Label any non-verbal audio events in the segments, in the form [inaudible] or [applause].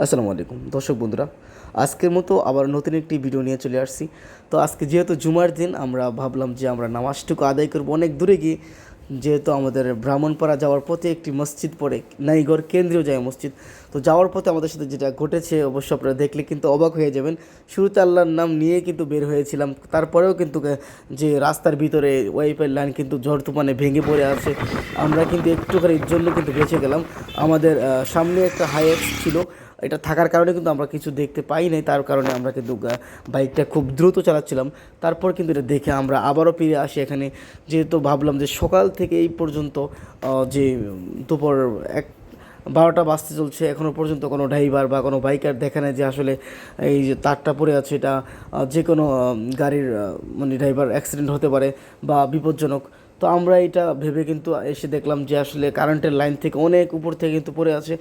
আসসালামু আলাইকুম। দর্শক বন্ধুরা, আজকের মতো আবার নতুন একটি ভিডিও নিয়ে চলে আসছি। তো আজকে যেহেতু জুমার দিন, আমরা ভাবলাম যে আমরা নামাজটুকু আদায় করব। অনেক দূরে গিয়ে যেহেতু আমাদের ব্রাহ্মণপাড়া যাওয়ার পথে একটি মসজিদ পড়ে, নাইগড় কেন্দ্রীয় যায় মসজিদ। তো যাওয়ার পথে আমাদের সাথে যেটা ঘটেছে, অবশ্য আপনারা দেখলে কিন্তু অবাক হয়ে যাবেন। শুরুতে আল্লাহর নাম নিয়ে কিন্তু বের হয়েছিলাম। তারপরেও কিন্তু যে রাস্তার ভিতরে ওয়াইফাই লাইন কিন্তু ঝড় তুফানে ভেঙে পড়ে আছে, আমরা কিন্তু একটুখানির জন্য কিন্তু বেঁচে গেলাম। আমাদের সামনে একটা হাইওয়ে ছিল এটা থাকার কারণে কিন্তু আমরা কিছু দেখতে পাই নাই, তার কারণে আমরা কিন্তু বাইকটা খুব দ্রুত চালাচ্ছিলাম। তারপর কিন্তু এটা দেখে আমরা আবারও ফিরে আসি এখানে। যেহেতু ভাবলাম যে সকাল থেকে এই পর্যন্ত যে দুপুর এক, বারোটা বাজতে চলছে এখনও পর্যন্ত কোনো ড্রাইভার বা কোনো বাইকার দেখা নেই যে আসলে এই যে তারটা পড়ে আছে, এটা যে কোনো গাড়ির মানে ড্রাইভার অ্যাক্সিডেন্ট হতে পারে বা বিপজ্জনক। তো আমরা এটা ভেবে কিন্তু এসে দেখলাম যে আসলে কারেন্টের লাইন থেকে অনেক উপর থেকে কিন্তু পড়ে আছে।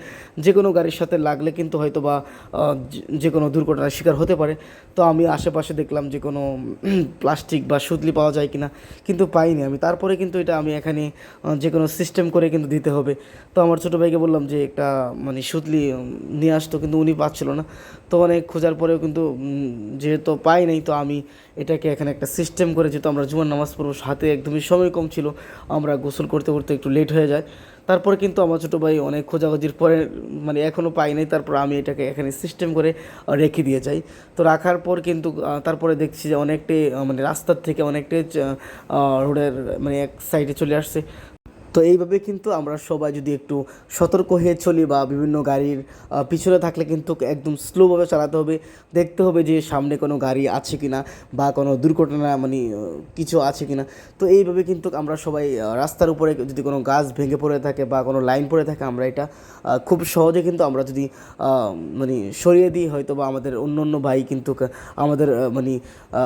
যে কোনো গাড়ির সাথে লাগলে কিন্তু হয়তো বা যে- কোনো দুর্ঘটনার শিকার হতে পারে। তো আমি আশেপাশে দেখলাম যে কোনো [clears throat] প্লাস্টিক বা সুতলি পাওয়া যায় কিনা, কিন্তু পাইনি আমি। তারপরে কিন্তু এটা আমি এখানে যে কোনো সিস্টেম করে কিন্তু দিতে হবে। তো আমার ছোটো ভাইকে বললাম যে একটা মানে সুতলি নিয়ে আসতো, কিন্তু উনি পাচ্ছিল না। তো অনেক খোঁজার পরেও কিন্তু যেহেতু পাই নাই, তো আমি এটাকে এখানে একটা সিস্টেম করে যেহেতু আমরা জুমার নামাজ পড়ব হাতে একদমই সময় কম ছিল, আমরা গোসল করতে করতে একটু লেট হয়ে যায়। তারপরে কিন্তু আমার ছোটো ভাই অনেক খোঁজাখুঁজির পরে মানে এখনও পাই নাই, তারপর আমি এটাকে এখানে সিস্টেম করে রেখে দিয়ে যাই। তো রাখার পর কিন্তু তারপরে দেখছি যে অনেকটাই মানে রাস্তার থেকে অনেকটাই রোডের মানে এক সাইডে চলে আসছে। তো এইভাবে কিন্তু আমরা সবাই যদি একটু সতর্ক হয়ে চলি বা বিভিন্ন গাড়ির পিছনে থাকলে কিন্তু একদম স্লোভাবে চালাতে হবে। দেখতে হবে যে সামনে কোনো গাড়ি আছে কি না বা কোনো দুর্ঘটনা মানে কিছু আছে কি না তো এইভাবে কিন্তু আমরা সবাই রাস্তার উপরে যদি কোনো গাছ ভেঙে পড়ে থাকে বা কোনো লাইন পড়ে থাকে আমরা এটা খুব সহজে কিন্তু আমরা যদি মানে সরিয়ে দিই হয়তো বা আমাদের অন্য অন্য ভাই কিন্তু আমাদের মানে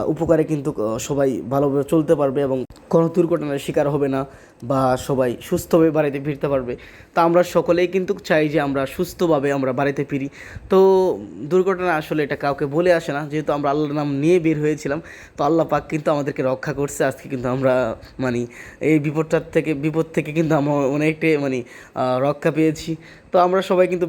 উপকারে কিন্তু সবাই ভালোভাবে চলতে পারবে এবং কোনো দুর্ঘটনার শিকার হবে না বা সবাই সুস্থভাবে বাড়িতে ফিরতে পারবে। তা আমরা সকলেই কিন্তু চাই যে আমরা সুস্থভাবে আমরা বাড়িতে ফিরি। তো দুর্ঘটনা আসলে এটা কাউকে বলে আসে না। যেহেতু আমরা আল্লাহর নাম নিয়ে বের হয়েছিলাম, তো আল্লাহ পাক কিন্তু আমাদেরকে রক্ষা করছে। আজকে কিন্তু আমরা মানে এই বিপদটার থেকে, বিপদ থেকে কিন্তু আমরা অনেকটাই মানে রক্ষা পেয়েছি। তো আমরা সবাই কিন্তু